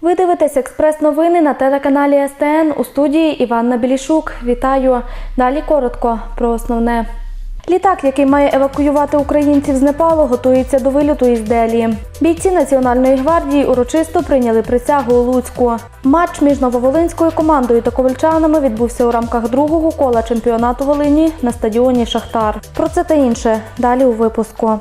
Ви дивитесь експрес-новини на телеканалі СТН у студії Іванна Білішук. Вітаю. Далі коротко про основне. Літак, який має евакуювати українців з Непалу, готується до вильоту із Делі. Бійці Національної гвардії урочисто прийняли присягу у Луцьку. Матч між нововолинською командою та ковальчанами відбувся у рамках другого кола чемпіонату Волині на стадіоні Шахтар. Про це та інше далі у випуску.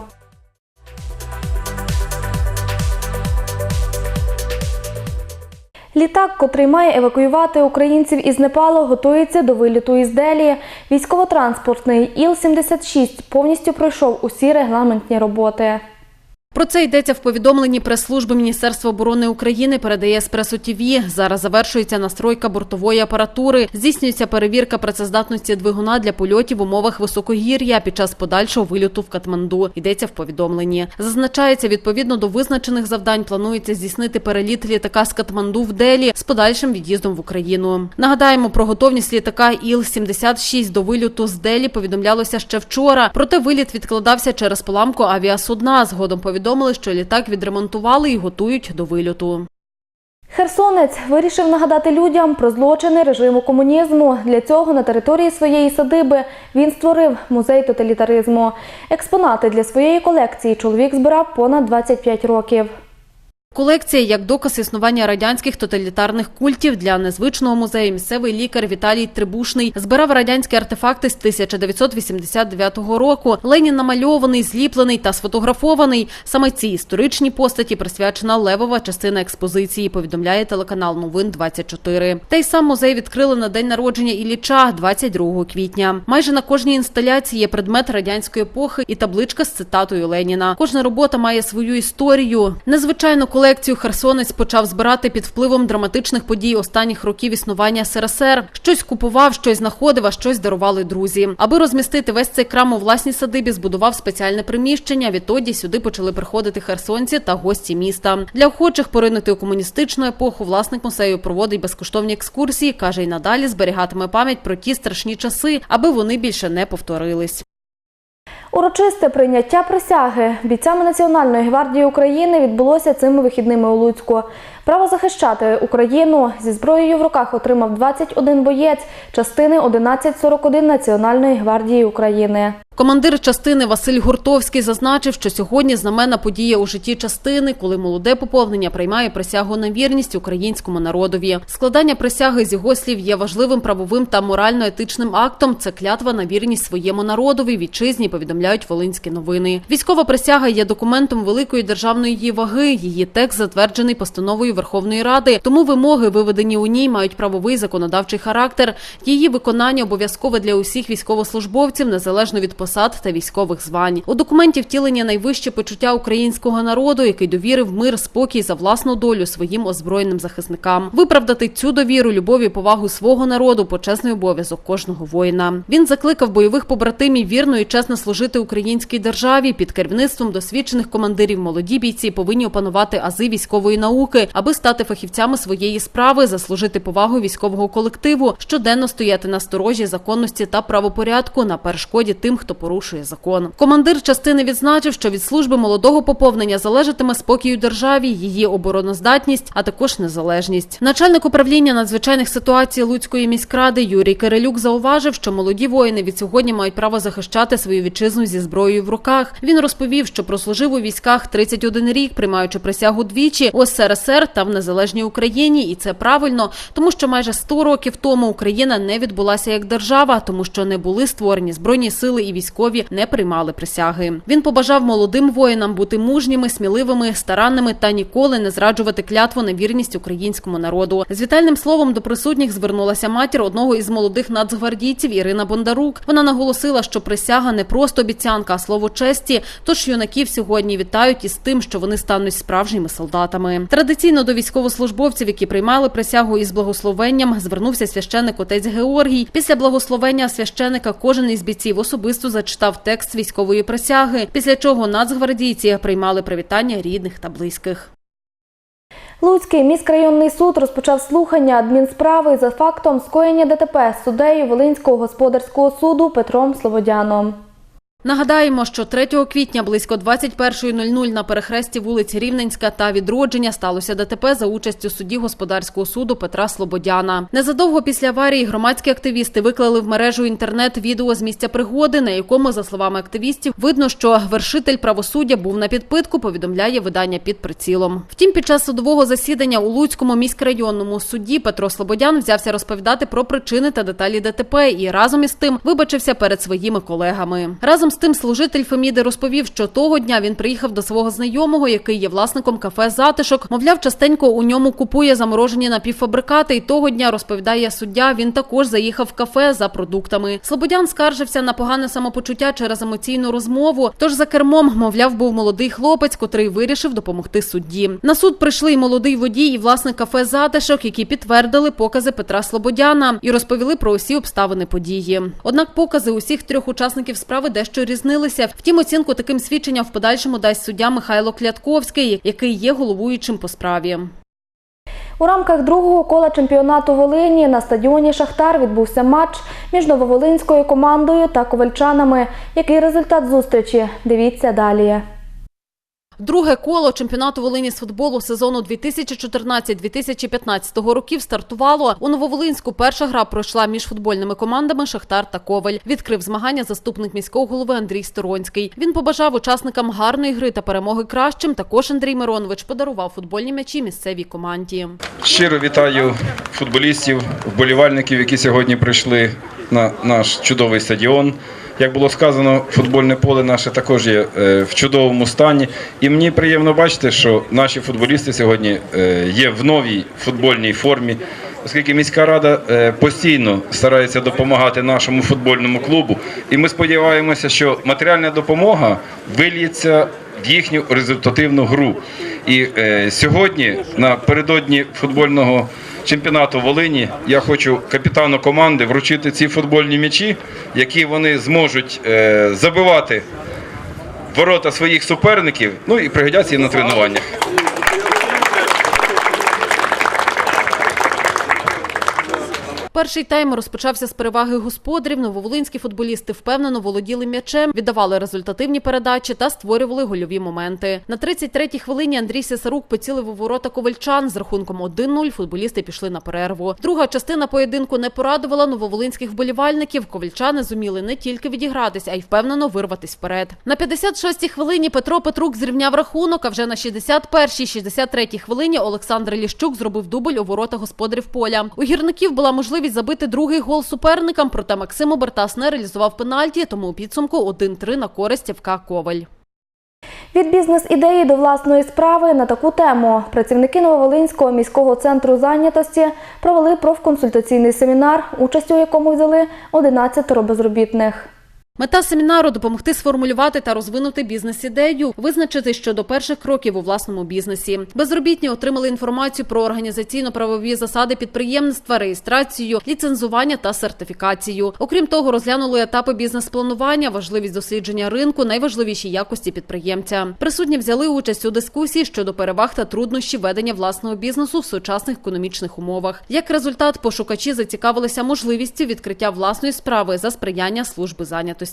Літак, котрий має евакуювати українців із Непалу, готується до виліту із Делі. Військово-транспортний Іл-76 повністю пройшов усі регламентні роботи. Про це йдеться в повідомленні прес-служби Міністерства оборони України. Передає Еспресо ТІВІ. Зараз завершується настройка бортової апаратури. Здійснюється перевірка працездатності двигуна для польотів в умовах високогір'я під час подальшого вильоту в Катманду. Йдеться в повідомленні. Зазначається, відповідно до визначених завдань планується здійснити переліт літака з Катманду в Делі з подальшим від'їздом в Україну. Нагадаємо про готовність літака Іл-76 до вильоту з Делі повідомлялося ще вчора. Проте виліт відкладався через поламку авіасудна. Згодом повідомили, що літак відремонтували і готують до вильоту. Херсонець вирішив нагадати людям про злочини режиму комунізму. Для цього на території своєї садиби він створив музей тоталітаризму. Експонати для своєї колекції чоловік збирав понад 25 років. Колекція як доказ існування радянських тоталітарних культів для незвичного музею місцевий лікар Віталій Трибушний збирав радянські артефакти з 1989 року. Ленін намальований, зліплений та сфотографований. Саме цій історичній постаті присвячена левова частина експозиції. Повідомляє телеканал Новин 24 Та й сам музей відкрили на день народження Ілліча 22 квітня. Майже на кожній інсталяції є предмет радянської епохи і табличка з цитатою Леніна. Кожна робота має свою історію. Незвичайно колекцію Херсонець почав збирати під впливом драматичних подій останніх років існування СРСР. Щось купував, щось знаходив, а щось дарували друзі. Аби розмістити весь цей крам у власній садибі, збудував спеціальне приміщення. Відтоді сюди почали приходити херсонці та гості міста. Для охочих поринути у комуністичну епоху власник музею проводить безкоштовні екскурсії. каже, і надалі зберігатиме пам'ять про ті страшні часи, аби вони більше не повторились. Урочисте прийняття присяги бійцями Національної гвардії України відбулося цими вихідними у Луцьку. Право захищати Україну зі зброєю в руках отримав 21 боєць частини 1141 Національної гвардії України. Командир частини Василь Гуртовський зазначив, що сьогодні знаменна подія у житті частини, коли молоде поповнення приймає присягу на вірність українському народові. Складання присяги з його слів є важливим правовим та морально-етичним актом. Це клятва на вірність своєму народові, вітчизні, повідомляють волинські новини. Військова присяга є документом великої державної ваги. Її текст затверджений постановою Верховної Ради. Тому вимоги, виведені у ній, мають правовий законодавчий характер. Її виконання обов'язкове для усіх військовослужбовців, незалежно від посад та військових звань. У документі втілені найвищі почуття українського народу, який довірив мир, спокій за власну долю своїм озброєним захисникам. Виправдати цю довіру, любов і повагу свого народу почесний обов'язок кожного воїна. Він закликав бойових побратимів вірно і чесно служити українській державі під керівництвом досвідчених командирів. Молоді бійці повинні опанувати ази військової науки, аби стати фахівцями своєї справи, заслужити повагу військового колективу, щоденно стояти на сторожі законності та правопорядку на перешкоді тим, хто порушує закон. Командир частини відзначив, що від служби молодого поповнення залежатиме спокій у державі, її обороноздатність, а також незалежність. Начальник управління надзвичайних ситуацій Луцької міськради Юрій Кирилюк зауважив, що молоді воїни від сьогодні мають право захищати свою вітчизну зі зброєю в руках. Він розповів, що прослужив у військах 31 рік, приймаючи присягу двічі у СРСР та в незалежній Україні, і це правильно, тому що майже 100 років тому Україна не відбулася як держава, тому що не були створені збройні сили і військові не приймали присяги. Він побажав молодим воїнам бути мужніми, сміливими, старанними та ніколи не зраджувати клятву на вірність українському народу. З вітальним словом до присутніх звернулася матір одного із молодих нацгвардійців Ірина Бондарук. Вона наголосила, що присяга не просто обіцянка, а слово честі. Тож юнаків сьогодні вітають із тим, що вони стануть справжніми солдатами. Традиційно до військовослужбовців, які приймали присягу із благословенням, звернувся священик отець Георгій. Після благословення священика кожен із бійців особисто зачитав текст військової присяги, після чого нацгвардійці приймали привітання рідних та близьких. Луцький міськрайонний суд розпочав слухання адмінсправи за фактом скоєння ДТП суддею Волинського господарського суду Петром Слободяном. Нагадаємо, що 3 квітня близько 21.00 на перехресті вулиць Рівненська та Відродження сталося ДТП за участю судді господарського суду Петра Слободяна. Незадовго після аварії громадські активісти виклали в мережу інтернет відео з місця пригоди, на якому, за словами активістів, видно, що вершитель правосуддя був на підпитку. Повідомляє видання під прицілом. Втім, під час судового засідання у Луцькому міськрайонному суді Петро Слободян взявся розповідати про причини та деталі ДТП і разом із тим вибачився перед своїми колегами. Разом з тим, служитель Феміди розповів, що того дня він приїхав до свого знайомого, який є власником кафе Затишок. Мовляв, частенько у ньому купує заморожені напівфабрикати. І того дня розповідає суддя. Він також заїхав в кафе за продуктами. Слободян скаржився на погане самопочуття через емоційну розмову. Тож за кермом, мовляв, був молодий хлопець, котрий вирішив допомогти судді. На суд прийшли і молодий водій, і власник кафе Затишок, які підтвердили покази Петра Слободяна і розповіли про усі обставини події. Однак покази усіх трьох учасників справи дещо різнилися. Втім, оцінку таким свідченням в подальшому дасть суддя Михайло Клятковський, який є головуючим по справі. У рамках другого кола чемпіонату Волині на стадіоні Шахтар відбувся матч між нововолинською командою та ковальчанами. Який результат зустрічі? Дивіться далі. Друге коло чемпіонату Волині з футболу сезону 2014-2015 років стартувало. У Нововолинську перша гра пройшла між футбольними командами Шахтар та Коваль. Відкрив змагання заступник міського голови Андрій Сторонський. Він побажав учасникам гарної гри та перемоги кращим. Також Андрій Миронович подарував футбольні м'ячі місцевій команді. Щиро вітаю футболістів, вболівальників, які сьогодні прийшли на наш чудовий стадіон. Як було сказано, футбольне поле наше також є е, в чудовому стані. І мені приємно бачити, що наші футболісти сьогодні е, є в новій футбольній формі, оскільки міська рада е, постійно старається допомагати нашому футбольному клубу. І ми сподіваємося, що матеріальна допомога вильється в їхню результативну гру. І сьогодні, напередодні футбольного чемпіонату Волині, я хочу капітану команди вручити ці футбольні м'ячі, які вони зможуть е, забивати ворота своїх суперників, ну і пригодяться їм на тренуваннях. Перший тайм розпочався з переваги господарів. Нововолинські футболісти впевнено володіли м'ячем, віддавали результативні передачі та створювали гольові моменти. На 33-й хвилині Андрій Сесарук поцілив у ворота ковальчан. З рахунком 1-0 футболісти пішли на перерву. Друга частина поєдинку не порадувала нововолинських вболівальників. Ковальчани зуміли не тільки відігратися, а й впевнено вирватися вперед. На 56-й хвилині Петро Петрук зрівняв рахунок. А вже на 61-й, 63-й хвилині Олександр Ліщук зробив дубль у ворота господарів поля. У гірників була можливість забити другий гол суперникам, проте Максим Обертас не реалізував пенальті, тому у підсумку 1-3 на користь ФК Коваль. Від бізнес-ідеї до власної справи на таку тему працівники Нововолинського міського центру зайнятості провели профконсультаційний семінар, участь у якому взяли 11 безробітних. Мета семінару допомогти сформулювати та розвинути бізнес-ідею, визначити щодо перших кроків у власному бізнесі. Безробітні отримали інформацію про організаційно-правові засади підприємництва, реєстрацію, ліцензування та сертифікацію. Окрім того, розглянули етапи бізнес-планування, важливість дослідження ринку, найважливіші якості підприємця. Присутні взяли участь у дискусії щодо переваг та труднощів ведення власного бізнесу в сучасних економічних умовах. Як результат, пошукачі зацікавилися можливістю відкриття власної справи за сприяння служби зайнятості.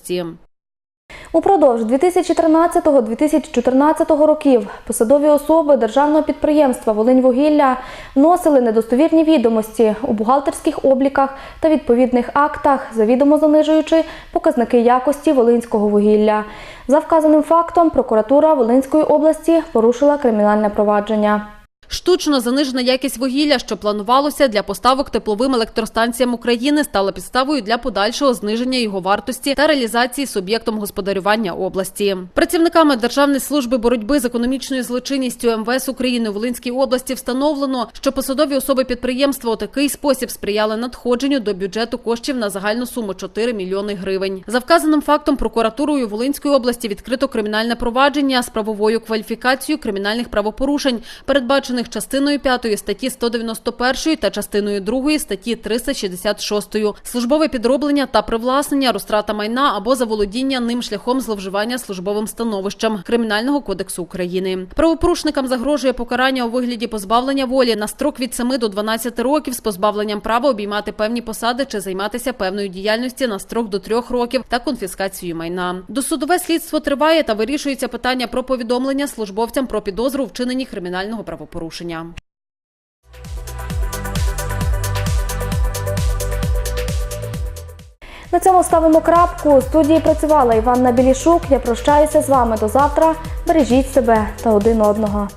Упродовж 2013-2014 років посадові особи державного підприємства «Волиньвугілля» вносили недостовірні відомості у бухгалтерських обліках та відповідних актах, завідомо занижуючи показники якості волинського вугілля. За вказаним фактом прокуратура Волинської області порушила кримінальне провадження. Штучно занижена якість вугілля, що планувалося для поставок тепловим електростанціям України, стала підставою для подальшого зниження його вартості та реалізації суб'єктом господарювання області. Працівниками Державної служби боротьби з економічною злочинністю МВС України у Волинській області встановлено, що посадові особи підприємства у такий спосіб сприяли надходженню до бюджету коштів на загальну суму 4 мільйони гривень. За вказаним фактом прокуратурою Волинської області відкрито кримінальне провадження з правовою кваліфікацією кримінальних правопорушень, передбачено передбачених частиною 5 статті 191 та частиною 2 статті 366. Службове підроблення та привласнення, розтрата майна або заволодіння ним шляхом зловживання службовим становищем Кримінального кодексу України. Правопорушникам загрожує покарання у вигляді позбавлення волі на строк від 7 до 12 років з позбавленням права обіймати певні посади чи займатися певною діяльністю на строк до 3 років та конфіскацією майна. Досудове слідство триває та вирішується питання про повідомлення службовцям про підозру у вчиненні кримінального правопорушення. На цьому ставимо крапку. У студії працювала Іванна Білішук. Я прощаюся з вами до завтра. Бережіть себе та один одного.